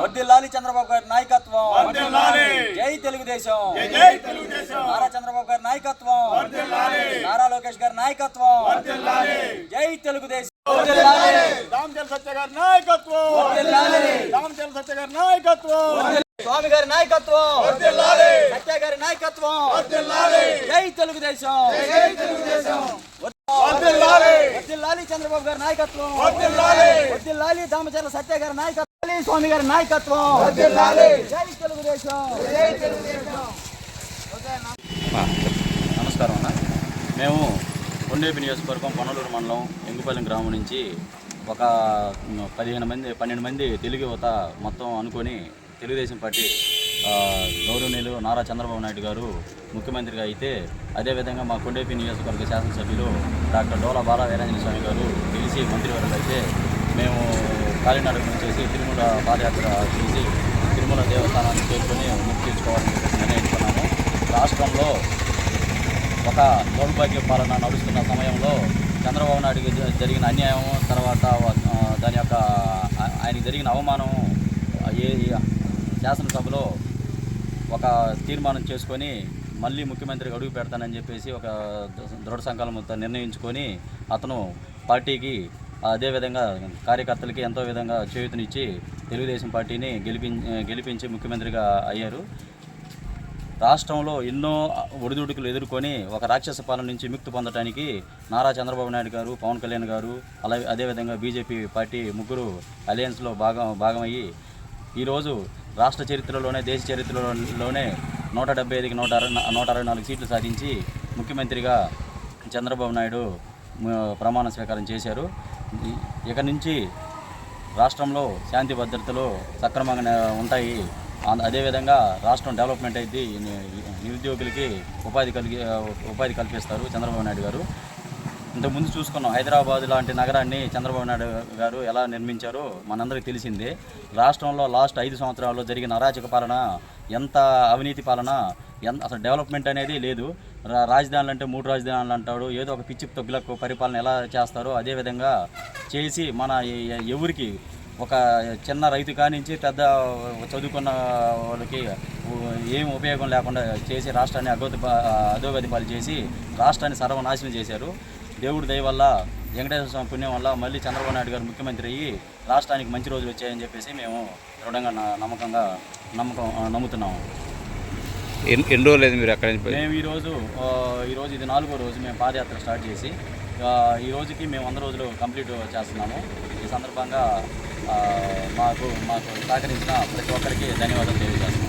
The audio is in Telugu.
వర్దిల్లాలి చంద్రబాబు గారి నాయకత్వం. జై తెలుగుదేశం. జై తెలుగుదేశం. నారా చంద్రబాబు గారి నాయకత్వం. నారా లోకేష్ గారి నాయకత్వం. జై తెలుగుదేశం. దామచల సత్య గారి నాయకత్వం. దామచల సత్య గారి నాయకత్వం. స్వామి గారి నాయకత్వం. సత్య గారి నాయకత్వం. జై తెలుగుదేశం. వర్ధిల్లాలి చంద్రబాబు గారి నాయకత్వం. వర్ధిల్లాలి దామచర్ల సత్య గారి నాయకత్వం. స్వామి గారి నాయకత్వం. జై తెలుగుదేశం. నమస్కారం అన్న. మేము కొండేపి నియోజకవర్గం పొన్నలూరు మండలం ఎంగుపల్లి గ్రామం నుంచి ఒక పదిహేను మంది పన్నెండు మంది తెలుగు యువత మొత్తం అనుకొని తెలుగుదేశం పార్టీ గౌరవనీయులు నారా చంద్రబాబు నాయుడు గారు ముఖ్యమంత్రిగా అయితే అదేవిధంగా మా కొండేపి నియోజకవర్గ శాసనసభ్యులు డాక్టర్ డోలా బాల వీరాంజన స్వామి గారు గెలిచి మంత్రివర్గం అయితే మేము కాలినాడు చేసి తిరుమల పాదయాత్ర చేసి తిరుమల దేవస్థానాన్ని చేరుకొని ముక్తి తీర్చుకోవాలని నిర్ణయించుకున్నాము. రాష్ట్రంలో ఒక దౌర్భాగ్య పాలన నడుస్తున్న సమయంలో చంద్రబాబు నాయుడుకి జరిగిన అన్యాయం తర్వాత దాని యొక్క ఆయనకి జరిగిన అవమానం ఏ శాసనసభలో ఒక తీర్మానం చేసుకొని మళ్ళీ ముఖ్యమంత్రికి అడుగు పెడతానని చెప్పేసి ఒక ద- దృఢ సంకల్పంతో నిర్ణయించుకొని అతను పార్టీకి అదేవిధంగా కార్యకర్తలకి ఎంతో విధంగా చేయూతనిచ్చి తెలుగుదేశం పార్టీని గెలిపి గెలిపించి ముఖ్యమంత్రిగా అయ్యారు. రాష్ట్రంలో ఎన్నో ఒడిదుడుకులు ఎదుర్కొని ఒక రాక్షస పాలన నుంచి విముక్తి పొందడానికి నారా చంద్రబాబు నాయుడు గారు పవన్ కళ్యాణ్ గారు అలా అదేవిధంగా బీజేపీ పార్టీ ముగ్గురు అలయన్స్లో భాగం భాగమయ్యి ఈరోజు రాష్ట్ర చరిత్రలోనే దేశ చరిత్రలోనే నూట డెబ్బై ఐదుకి నూట అరవై నూట అరవై నాలుగు సీట్లు సాధించి ముఖ్యమంత్రిగా చంద్రబాబు నాయుడు ప్రమాణ స్వీకారం చేశారు. ఇక నుంచి రాష్ట్రంలో శాంతి భద్రతలు సక్రమంగా ఉంటాయి. అదేవిధంగా రాష్ట్రం డెవలప్మెంట్ అయితే నిరుద్యోగులకి ఉపాధి కలిగి ఉపాధి కల్పిస్తారు చంద్రబాబు నాయుడు గారు. ఇంతకుముందు చూసుకున్నాం హైదరాబాద్ లాంటి నగరాన్ని చంద్రబాబు నాయుడు గారు ఎలా నిర్మించారో మనందరికీ తెలిసిందే. రాష్ట్రంలో లాస్ట్ ఐదు సంవత్సరాల్లో జరిగిన అరాచక పాలన ఎంత అవినీతి పాలన ఎంత అసలు డెవలప్మెంట్ అనేది లేదు. రాజధానులు అంటే మూడు రాజధానులు అంటాడు ఏదో ఒక పిచ్చి తొగ్గులకు పరిపాలన ఎలా చేస్తారో అదేవిధంగా చేసి మన ఎవరికి ఒక చిన్న రైతు కానించి పెద్ద చదువుకున్న వాళ్ళకి ఏం ఉపయోగం లేకుండా చేసి రాష్ట్రాన్ని అగోతి అధోగతి పాలు చేసి రాష్ట్రాన్ని సర్వనాశనం చేశారు. దేవుడి దయ వల్ల వెంకటేశ్వర స్వామి పుణ్యం వల్ల మళ్ళీ చంద్రబాబు నాయుడు గారు ముఖ్యమంత్రి అయ్యి రాష్ట్రానికి మంచి రోజులు వచ్చాయని చెప్పేసి మేము దృఢంగా నమ్మకంగా నమ్మకం నమ్ముతున్నాము. ఎన్ని రోజులు లేదు మీరు అక్కడి? మేము ఈరోజు ఈరోజు ఇది నాలుగో రోజు మేము పాదయాత్ర స్టార్ట్ చేసి ఈ రోజుకి మేము వంద రోజులు కంప్లీట్ చేస్తున్నాము. ఈ సందర్భంగా మాకు మాకు సహకరించిన ప్రతి ఒక్కరికి ధన్యవాదాలు తెలియజేస్తున్నాము.